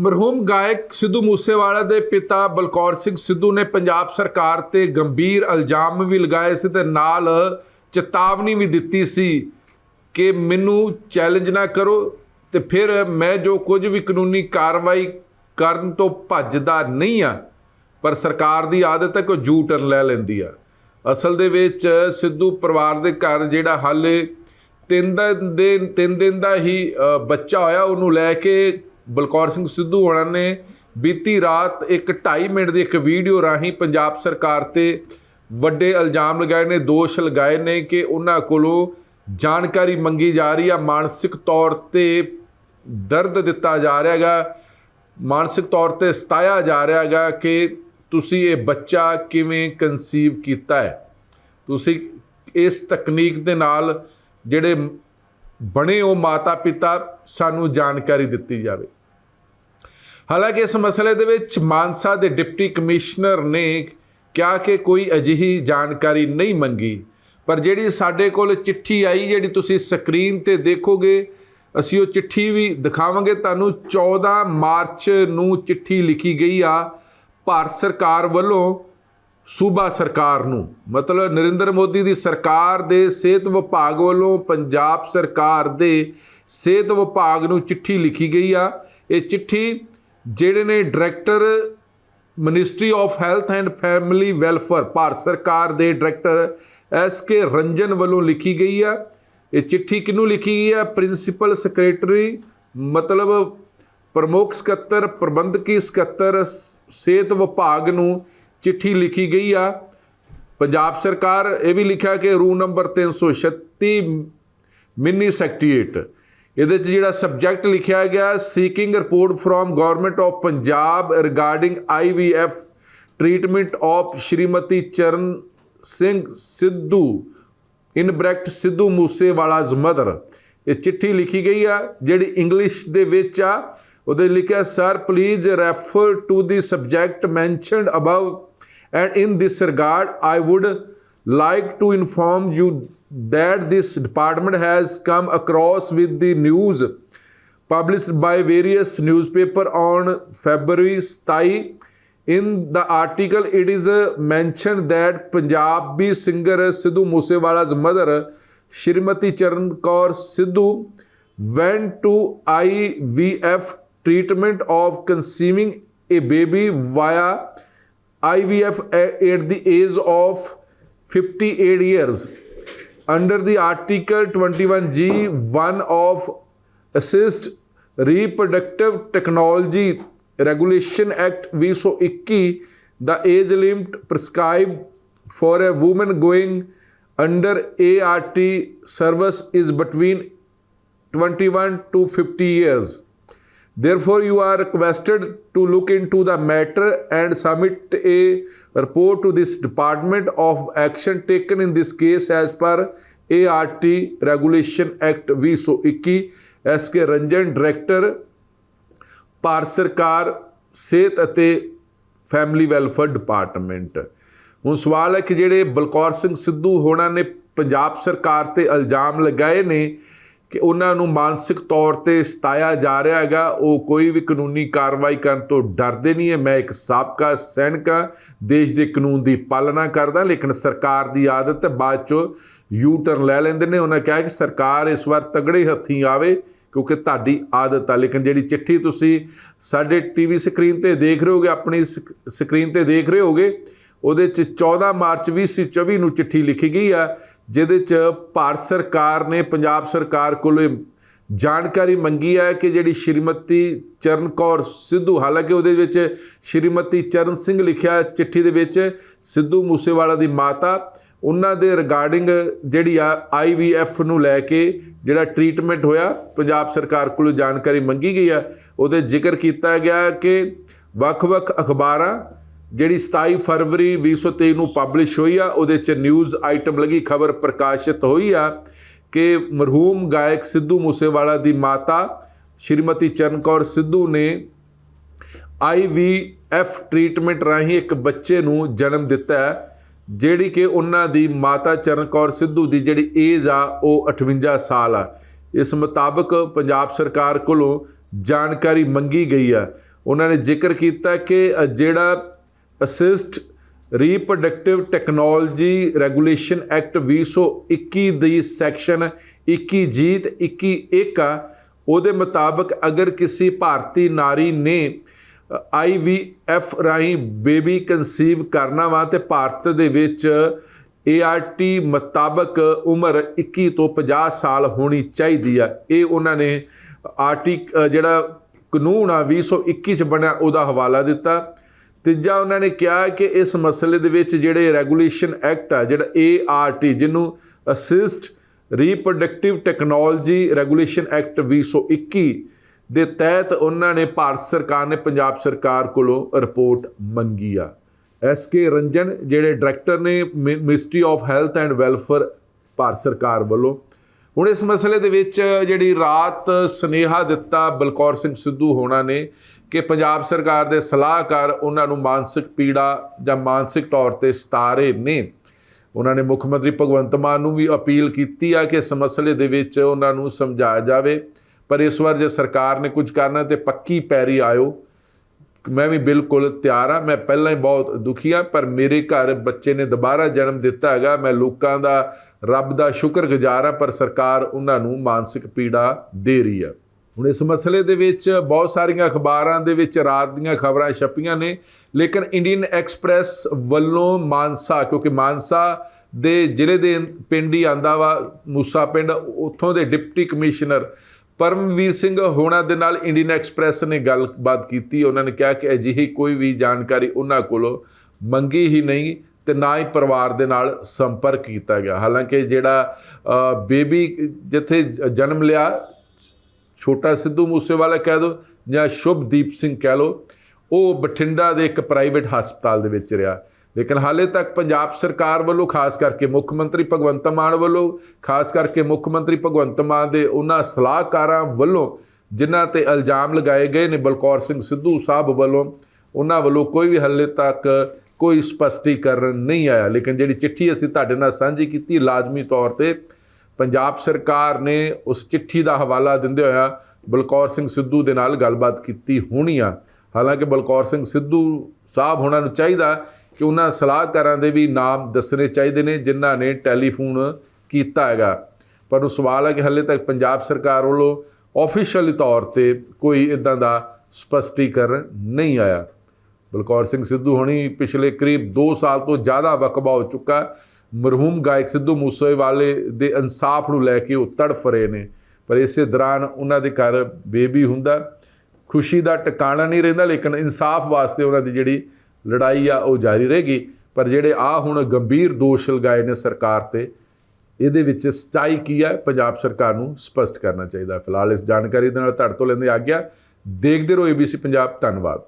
ਮਰਹੂਮ ਗਾਇਕ ਸਿੱਧੂ ਮੂਸੇਵਾਲਾ ਦੇ ਪਿਤਾ ਬਲਕੌਰ ਸਿੰਘ ਸਿੱਧੂ ਨੇ ਪੰਜਾਬ ਸਰਕਾਰ ਤੇ ਗੰਭੀਰ ਇਲਜ਼ਾਮ ਵੀ ਲਗਾਏ ਸੀ ਤੇ ਨਾਲ ਚੇਤਾਵਨੀ ਵੀ ਦਿੱਤੀ ਸੀ ਕਿ ਮੈਨੂੰ ਚੈਲੰਜ ਨਾ ਕਰੋ ਤੇ ਫਿਰ ਮੈਂ ਜੋ ਕੁਝ ਵੀ ਕਾਨੂੰਨੀ ਕਾਰਵਾਈ ਕਰਨ ਤੋਂ ਭੱਜਦਾ ਨਹੀਂ ਆ ਪਰ ਸਰਕਾਰ ਦੀ ਆਦਤ ਹੈ ਕਿ ਉਹ ਟਰਨ ਲੈ ਲੈਂਦੀ ਆ। ਅਸਲ ਦੇ ਵਿੱਚ ਸਿੱਧੂ ਪਰਿਵਾਰ ਦੇ ਘਰ ਜਿਹੜਾ ਹਾਲੇ ਤਿੰਨ ਦਿਨ ਦੇ ਤਿੰਨ ਦਿਨ ਦਾ ਹੀ ਬੱਚਾ ਹੋਇਆ, ਉਹਨੂੰ ਲੈ ਕੇ ਬਲਕੌਰ ਸਿੰਘ ਸਿੱਧੂ ਹੋਣਾ ਨੇ ਬੀਤੀ ਰਾਤ ਇੱਕ 2.5 ਮਿੰਟ ਦੀ ਇੱਕ ਵੀਡੀਓ ਰਾਹੀਂ ਪੰਜਾਬ ਸਰਕਾਰ ਤੇ ਵੱਡੇ ਇਲਜ਼ਾਮ ਲਗਾਏ ਨੇ, ਦੋਸ਼ ਲਗਾਏ ਨੇ ਕਿ ਉਹਨਾਂ ਕੋਲੋਂ ਜਾਣਕਾਰੀ ਮੰਗੀ ਜਾ ਰਹੀ ਆ। ਮਾਨਸਿਕ ਤੌਰ ਤੇ ਦਰਦ ਦਿੱਤਾ ਜਾ ਰਿਹਾ ਹੈਗਾ। ਮਾਨਸਿਕ ਤੌਰ ਤੇ ਸਤਾਇਆ ਜਾ ਰਿਹਾ ਹੈਗਾ ਕਿ ਤੁਸੀਂ ਇਹ ਬੱਚਾ ਕਿਵੇਂ ਕਨਸੀਵ ਕੀਤਾ ਹੈ। ਤੁਸੀਂ ਇਸ ਤਕਨੀਕ ਦੇ ਨਾਲ ਜਿਹੜੇ ਬਣੇ ਉਹ ਮਾਤਾ ਪਿਤਾ ਸਾਨੂੰ ਜਾਣਕਾਰੀ ਦਿੱਤੀ ਜਾਵੇ। ਹਾਲਾਂਕਿ ਇਸ ਮਸਲੇ ਦੇ ਵਿੱਚ ਮਾਨਸਾ ਦੇ ਡਿਪਟੀ ਕਮਿਸ਼ਨਰ ਨੇ ਕਿਹਾ ਕਿ ਕੋਈ ਅਜਿਹੀ ਜਾਣਕਾਰੀ ਨਹੀਂ ਮੰਗੀ। ਪਰ ਜਿਹੜੀ ਸਾਡੇ ਕੋਲ ਚਿੱਠੀ ਆਈ, ਜਿਹੜੀ ਤੁਸੀਂ ਸਕਰੀਨ ਤੇ ਦੇਖੋਗੇ, ਅਸੀਂ ਉਹ ਚਿੱਠੀ ਵੀ ਦਿਖਾਵਾਂਗੇ। ਤੁਹਾਨੂੰ 14 ਮਾਰਚ ਨੂੰ ਚਿੱਠੀ ਲਿਖੀ ਗਈ ਆ ਭਾਰਤ ਸਰਕਾਰ ਵੱਲੋਂ ਸੂਬਾ ਸਰਕਾਰ ਨੂੰ। ਮਤਲਬ ਨਰਿੰਦਰ ਮੋਦੀ ਦੀ ਸਰਕਾਰ ਦੇ ਸਿਹਤ ਵਿਭਾਗ ਵੱਲੋਂ ਪੰਜਾਬ ਸਰਕਾਰ ਦੇ ਸਿਹਤ ਵਿਭਾਗ ਨੂੰ ਚਿੱਠੀ ਲਿਖੀ ਗਈ ਆ। ਇਹ ਚਿੱਠੀ ਜਿਹੜੇ ਨੇ director ministry of health and family welfare, Bharat ਸਰਕਾਰ ਦੇ ਡਾਇਰੈਕਟਰ ਐਸ ਕੇ ਰੰਜਨ ਵੱਲੋਂ ਲਿਖੀ ਗਈ ਆ। ਇਹ ਚਿੱਠੀ ਕਿਹਨੂੰ ਲਿਖੀ ਗਈ ਆ? ਪ੍ਰਿੰਸੀਪਲ ਸੈਕਟਰੀ, ਮਤਲਬ ਪ੍ਰਮੁੱਖ ਸਕੱਤਰ, ਪ੍ਰਬੰਧਕੀ ਸਕੱਤਰ ਸ- ਸਿਹਤ ਵਿਭਾਗ ਨੂੰ ਚਿੱਠੀ ਲਿਖੀ ਗਈ ਆ। ਪੰਜਾਬ ਸਰਕਾਰ ਇਹ ਵੀ ਲਿਖਿਆ ਕਿ ਰੂ ਨੰਬਰ 336 ਮਿੰਨੀ ਸੈਕਟਰੀਏਟ ਇਹਦੇ ਚ ਜਿਹੜਾ ਸਬਜੈਕਟ ਲਿਖਿਆ ਗਿਆ seeking report from government of Punjab regarding IVF treatment of Shrimati Charan Singh Sidhu in bracket Sidhu Moosewala's mother ਇਹ ਚਿੱਠੀ ਲਿਖੀ ਗਈ ਆ, ਜਿਹੜੀ ਇੰਗਲਿਸ਼ ਦੇ ਵਿੱਚ ਆ। ਉਹਦੇ ਲਿਖਿਆ sir please refer to the subject mentioned above and in this regard I would like to inform you that this department has come across with the news published by various newspaper on february 27 in the article it is uh, mentioned that punjabi singer sidhu musewala's mother shrimati charan kaur sidhu went to ivf treatment of conceiving a baby via IVF at the age of 58 years under the article 21g 1 of assist reproductive technology regulation act 2021 the age limit prescribed for a woman going under ART service is between 21 to 50 years Therefore, you are requested to look into the matter and submit a report to this Department of action taken in this case as per ART Regulation Act 2021 SK Ranjan Director Bharat ਸਰਕਾਰ ਸਿਹਤ ਅਤੇ family welfare department ਹੁਣ ਸਵਾਲ ਹੈ ਕਿ ਜਿਹੜੇ ਬਲਕੌਰ ਸਿੰਘ ਸਿੱਧੂ ਹੋਣਾ ਨੇ ਪੰਜਾਬ ਸਰਕਾਰ ਤੇ ਇਲਜ਼ਾਮ ਲਗਾਏ ਨੇ ਕਿ ਉਹਨਾਂ ਨੂੰ ਮਾਨਸਿਕ ਤੌਰ ਤੇ ਸਤਾਇਆ ਜਾ ਰਿਹਾ ਹੈਗਾ, ਉਹ ਕੋਈ ਵੀ ਕਾਨੂੰਨੀ ਕਾਰਵਾਈ ਕਰਨ ਤੋਂ ਡਰਦੇ ਨਹੀਂ ਹੈ। ਮੈਂ ਇੱਕ ਸਾਬਕਾ ਸੈਨਿਕ ਹਾਂ, ਦੇਸ਼ ਦੇ ਕਾਨੂੰਨ ਦੀ ਪਾਲਣਾ ਕਰਦਾ, ਲੇਕਿਨ ਸਰਕਾਰ ਦੀ ਆਦਤ ਬਾਅਦ ਚੋਂ ਯੂ ਟਰਨ ਲੈ ਲੈਂਦੇ ਨੇ। ਉਹਨਾਂ ਕਿਹਾ ਕਿ ਸਰਕਾਰ ਇਸ ਵਾਰ ਤਗੜੇ ਹੱਥੀਂ ਆਵੇ, ਕਿਉਂਕਿ ਤੁਹਾਡੀ ਆਦਤ ਆ। ਲੇਕਿਨ ਜਿਹੜੀ ਚਿੱਠੀ ਤੁਸੀਂ ਸਾਡੇ ਟੀਵੀ ਸਕਰੀਨ ਤੇ ਦੇਖ ਰਹੇ ਹੋਗੇ, ਆਪਣੀ ਸਕ- ਸਕਰੀਨ ਤੇ ਦੇਖ ਰਹੇ ਹੋਗੇ, ਉਹਦੇ ਚ 14 ਮਾਰਚ 2024 ਨੂੰ ਚਿੱਠੀ ਲਿਖੀ ਗਈ ਆ। ਜਿਹਦੇ ਚ ਭਾਰਤ ਸਰਕਾਰ ਨੇ, ਪੰਜਾਬ ਸਰਕਾਰ ਕੋਲੋਂ ਜਾਣਕਾਰੀ ਮੰਗੀ ਹੈ ਕਿ ਜਿਹੜੀ ਸ਼੍ਰੀਮਤੀ ਚਰਨ ਕੌਰ ਸਿੱਧੂ, ਹਾਲਾਂਕਿ ਉਹਦੇ ਵਿੱਚ ਸ਼੍ਰੀਮਤੀ ਚਰਨ ਸਿੰਘ ਲਿਖਿਆ ਚਿੱਠੀ ਦੇ ਵਿੱਚ, ਸਿੱਧੂ ਮੂਸੇਵਾਲਾ ਦੀ ਮਾਤਾ। ਉਹਨਾਂ ਦੇ ਰਿਗਾਰਡਿੰਗ ਜਿਹੜੀ ਆ ਆਈਵੀਐਫ ਨੂੰ ਲੈ ਕੇ ਜਿਹੜਾ ਟ੍ਰੀਟਮੈਂਟ ਹੋਇਆ, ਪੰਜਾਬ ਸਰਕਾਰ ਕੋਲੋਂ ਜਾਣਕਾਰੀ ਮੰਗੀ ਗਈ ਆ ਉਹਦੇ ਜ਼ਿਕਰ ਕੀਤਾ ਗਿਆ ਕਿ ਵੱਖ-ਵੱਖ ਅਖਬਾਰਾਂ ਜਿਹੜੀ 27 ਫਰਵਰੀ 2023 ਨੂੰ ਪਬਲਿਸ਼ ਹੋਈ ਆ, ਉਹਦੇ ਚ ਨਿਊਜ਼ ਆਈਟਮ ਲੱਗੀ, ਖਬਰ ਪ੍ਰਕਾਸ਼ਿਤ ਹੋਈ ਆ ਕਿ ਮਰਹੂਮ ਗਾਇਕ ਸਿੱਧੂ ਮੂਸੇਵਾਲਾ ਦੀ ਮਾਤਾ ਸ਼੍ਰੀਮਤੀ ਚਰਨ ਕੌਰ ਸਿੱਧੂ ਨੇ ਆਈਵੀਐਫ ਟ੍ਰੀਟਮੈਂਟ ਰਾਹੀਂ ਇੱਕ ਬੱਚੇ ਨੂੰ ਜਨਮ ਦਿੱਤਾ ਹੈ, ਜਿਹੜੀ ਕਿ ਉਹਨਾਂ ਦੀ ਮਾਤਾ ਚਰਨ ਕੌਰ ਸਿੱਧੂ ਦੀ ਜਿਹੜੀ ਏਜ ਆ, ਉਹ 58 ਸਾਲ ਆ। ਇਸ ਮੁਤਾਬਕ ਪੰਜਾਬ ਸਰਕਾਰ ਕੋਲੋਂ ਜਾਣਕਾਰੀ ਮੰਗੀ ਗਈ ਆ। ਉਹਨਾਂ ਨੇ ਜ਼ਿਕਰ ਕੀਤਾ ਕਿ ਜਿਹੜਾ assist reproductive technology regulation act 2021 ਦੀ ਸੈਕਸ਼ਨ 21 ਜੀਤ ਤੇ 21 ਇੱਕ ਆ। ਉਹਦੇ ਮੁਤਾਬਕ ਅਗਰ ਕਿਸੇ ਭਾਰਤੀ ਨਾਰੀ ਨੇ ਆਈਵੀਐਫ ਰਾਹੀਂ ਬੇਬੀ ਕਨਸੀਵ ਕਰਨਾ ਵਾ ਤੇ ਭਾਰਤ ਦੇ ਵਿੱਚ ਏਆਰਟੀ ਮੁਤਾਬਕ ਉਮਰ 21 ਤੋਂ 50 ਸਾਲ ਹੋਣੀ ਚਾਹੀਦੀ ਆ। ਇਹ ਉਹਨਾਂ ਨੇ ਆਰਟੀ ਜਿਹੜਾ ਕਾਨੂੰਨ ਆ 2021 ਚ ਬਣਿਆ, ਉਹਦਾ ਹਵਾਲਾ ਦਿੱਤਾ। ਤੀਜਾ ਉਹਨਾਂ ਨੇ ਕਿਹਾ ਕਿ ਇਸ ਮਸਲੇ ਦੇ ਵਿੱਚ ਜਿਹੜੇ ਰੈਗੂਲੇਸ਼ਨ ਐਕਟ ਆ, ਜਿਹੜਾ ਏਆਰਟੀ ਜਿਹਨੂੰ assist reproductive technology regulation act 2021 ਦੇ ਤਹਿਤ ਉਹਨਾਂ ਨੇ ਭਾਰਤ ਸਰਕਾਰ ਨੇ, ਪੰਜਾਬ ਸਰਕਾਰ ਕੋਲੋਂ ਰਿਪੋਰਟ ਮੰਗੀ ਆ। ਐਸ ਕੇ ਰੰਜਨ ਜਿਹੜੇ ਡਾਇਰੈਕਟਰ ਨੇ ministry of health and welfare Bharat ਸਰਕਾਰ ਵੱਲੋਂ। ਹੁਣ ਇਸ ਮਸਲੇ ਦੇ ਵਿੱਚ ਜਿਹੜੀ ਰਾਤ ਸੁਨੇਹਾ ਦਿੱਤਾ ਬਲਕੌਰ ਸਿੰਘ ਸਿੱਧੂ ਹੋਣਾ ਨੇ ਕਿ ਪੰਜਾਬ ਸਰਕਾਰ ਦੇ ਸਲਾਹਕਾਰ ਉਹਨਾਂ ਨੂੰ ਮਾਨਸਿਕ ਪੀੜਾ ਜਾਂ ਮਾਨਸਿਕ ਤੌਰ ਤੇ ਸਤਾਰੇ ਨੇ। ਉਹਨਾਂ ਨੇ ਮੁੱਖ ਮੰਤਰੀ ਭਗਵੰਤ ਮਾਨ ਨੂੰ ਵੀ ਅਪੀਲ ਕੀਤੀ ਆ ਕਿ ਇਸ ਮਸਲੇ ਦੇ ਵਿੱਚ ਉਹਨਾਂ ਨੂੰ ਸਮਝਾਇਆ ਜਾਵੇ। ਪਰ ਇਸ ਵਾਰ ਜੇ ਸਰਕਾਰ ਨੇ ਕੁਝ ਕਰਨਾ ਤੇ ਪੱਕੀ ਪੈਰੀ ਆਇਓ। ਮੈਂ ਵੀ ਬਿਲਕੁਲ ਤਿਆਰ ਆ। ਮੈਂ ਪਹਿਲਾਂ ਹੀ ਬਹੁਤ ਦੁਖੀ ਆ, ਪਰ ਮੇਰੇ ਘਰ ਬੱਚੇ ਨੇ ਦੁਬਾਰਾ ਜਨਮ ਦਿੱਤਾ ਹੈਗਾ। ਮੈਂ ਲੋਕਾਂ ਦਾ, ਰੱਬ ਦਾ ਸ਼ੁਕਰਗੁਜ਼ਾਰ ਆ, ਪਰ ਸਰਕਾਰ ਉਹਨਾਂ ਨੂੰ ਮਾਨਸਿਕ ਪੀੜਾ ਦੇ ਰਹੀ ਆ। ਹੁਣ ਇਸ ਮਸਲੇ ਦੇ ਵਿੱਚ ਬਹੁਤ ਸਾਰੀਆਂ ਅਖਬਾਰਾਂ ਦੇ ਵਿੱਚ ਰਾਤ ਦੀਆਂ ਖਬਰਾਂ ਛਪੀਆਂ ਨੇ, ਲੇਕਿਨ ਇੰਡੀਅਨ ਐਕਸਪ੍ਰੈਸ ਵੱਲੋਂ ਮਾਨਸਾ, ਕਿਉਂਕਿ ਮਾਨਸਾ ਦੇ ਜ਼ਿਲ੍ਹੇ ਦੇ ਪਿੰਡ ਹੀ ਆਂਦਾ ਵਾ, ਮੂਸਾ ਪਿੰਡ, ਉੱਥੋਂ ਦੇ ਡਿਪਟੀ ਕਮਿਸ਼ਨਰ ਪਰਮਵੀਰ ਸਿੰਘ ਹੋਣਾ ਦੇ ਨਾਲ ਇੰਡੀਅਨ ਐਕਸਪ੍ਰੈਸ ਨੇ ਗੱਲਬਾਤ ਕੀਤੀ। ਉਹਨਾਂ ਨੇ ਕਿਹਾ ਕਿ ਅਜਿਹੀ ਕੋਈ ਵੀ ਜਾਣਕਾਰੀ ਉਹਨਾਂ ਕੋਲੋਂ ਮੰਗੀ ਹੀ ਨਹੀਂ ਤੇ ਨਾ ਹੀ ਪਰਿਵਾਰ ਦੇ ਨਾਲ ਸੰਪਰਕ ਕੀਤਾ ਗਿਆ। ਹਾਲਾਂਕਿ ਜਿਹੜਾ ਬੇਬੀ ਜਿੱਥੇ ਜ- ਜਨਮ ਲਿਆ ਛੋਟਾ ਸਿੱਧੂ ਮੂਸੇਵਾਲਾ ਕਹਿ ਦੋ ਜਾਂ ਸ਼ੁਭਦੀਪ ਸਿੰਘ ਕਹਿ ਲੋ ਉਹ ਬਠਿੰਡਾ ਦੇ ਇੱਕ ਪ੍ਰਾਈਵੇਟ ਹਸਪਤਾਲ ਦੇ ਵਿੱਚ ਰਿਹਾ। ਲੇਕਿਨ ਹਾਲੇ ਤੱਕ ਪੰਜਾਬ ਸਰਕਾਰ ਵੱਲੋਂ, ਖਾਸ ਕਰਕੇ ਮੁੱਖ ਮੰਤਰੀ ਭਗਵੰਤ ਮਾਨ ਵੱਲੋਂ, ਖਾਸ ਕਰਕੇ ਮੁੱਖ ਮੰਤਰੀ ਭਗਵੰਤ ਮਾਨ ਦੇ ਉਹਨਾਂ ਸਲਾਹਕਾਰਾਂ ਵੱਲੋਂ, ਜਿਨ੍ਹਾਂ ਤੇ ਇਲਜ਼ਾਮ ਲਗਾਏ ਗਏ ਨੇ ਬਲਕੌਰ ਸਿੰਘ ਸਿੱਧੂ ਸਾਹਿਬ ਵੱਲੋਂ, ਉਹਨਾਂ ਵੱਲੋਂ ਕੋਈ ਵੀ ਹਾਲੇ ਤੱਕ ਕੋਈ ਸਪਸ਼ਟੀਕਰਨ ਨਹੀਂ ਆਇਆ। ਲੇਕਿਨ ਜਿਹੜੀ ਚਿੱਠੀ ਅਸੀਂ ਤੁਹਾਡੇ ਨਾਲ ਸਾਂਝੀ ਕੀਤੀ, ਲਾਜ਼ਮੀ ਤੌਰ ਤੇ ਪੰਜਾਬ ਸਰਕਾਰ ਨੇ ਉਸ ਚਿੱਠੀ ਦਾ ਹਵਾਲਾ ਦਿੰਦੇ ਹੋਇਆ ਬਲਕੌਰ ਸਿੰਘ ਸਿੱਧੂ ਦੇ ਨਾਲ ਗੱਲਬਾਤ ਕੀਤੀ ਹੋਣੀ ਆ। ਹਾਲਾਂਕਿ ਬਲਕੌਰ ਸਿੰਘ ਸਿੱਧੂ ਸਾਹਿਬ ਹੋਣਾ ਨੂੰ ਚਾਹੀਦਾ ਕਿ ਉਹਨਾਂ ਸਲਾਹਕਾਰਾਂ ਦੇ ਵੀ ਨਾਮ ਦੱਸਣੇ ਚਾਹੀਦੇ ਨੇ, ਜਿਨ੍ਹਾਂ ਨੇ ਟੈਲੀਫੋਨ ਕੀਤਾ ਹੈਗਾ। ਪਰ ਉਹ ਸਵਾਲ ਹੈ ਕਿ ਹਾਲੇ ਤੱਕ ਪੰਜਾਬ ਸਰਕਾਰ ਵੱਲੋਂ ਆਫੀਸ਼ੀਅਲੀ ਤੌਰ ਤੇ ਕੋਈ ਇਦਾਂ ਦਾ ਸਪਸ਼ਟੀਕਰਨ ਨਹੀਂ ਆਇਆ। ਬਲਕੌਰ ਸਿੰਘ ਸਿੱਧੂ ਹੋਣੀ ਪਿਛਲੇ ਕਰੀਬ 2 ਸਾਲ ਤੋਂ ਜ਼ਿਆਦਾ ਵਕਬਾ ਹੋ ਚੁੱਕਾ। ਮਰਹੂਮ ਗਾਇਕ ਸਿੱਧੂ ਮੂਸੇਵਾਲੇ ਦੇ ਇਨਸਾਫ ਨੂੰ ਲੈ ਕੇ ਉਹ ਤੜਫ ਰਹੇ ਨੇ। ਪਰ ਇਸੇ ਦੌਰਾਨ ਉਹਨਾਂ ਦੇ ਘਰ ਬੇਬੀ ਹੁੰਦਾ, ਖੁਸ਼ੀ ਦਾ ਟਿਕਾਣਾ ਨਹੀਂ ਰਹਿੰਦਾ, ਲੇਕਿਨ ਇਨਸਾਫ ਵਾਸਤੇ ਉਹਨਾਂ ਦੀ ਜਿਹੜੀ ਲੜਾਈ ਆ, ਉਹ ਜਾਰੀ ਰਹੇਗੀ ਪਰ ਜਿਹੜੇ ਆ ਹੁਣ ਗੰਭੀਰ ਦੋਸ਼ ਲਗਾਏ ਨੇ ਸਰਕਾਰ ਤੇ, ਇਹਦੇ ਵਿੱਚ ਸਚਾਈ ਕੀ ਹੈ ਪੰਜਾਬ ਸਰਕਾਰ ਨੂੰ ਸਪਸ਼ਟ ਕਰਨਾ ਚਾਹੀਦਾ। ਫਿਲਹਾਲ ਇਸ ਜਾਣਕਾਰੀ ਦੇ ਨਾਲ ਤੁਹਾਡੇ ਤੋਂ ਲੈਂਦੇ ਆ ਗਿਆ ਦੇਖਦੇ ਰਹੋ ABC ਪੰਜਾਬ, ਧੰਨਵਾਦ।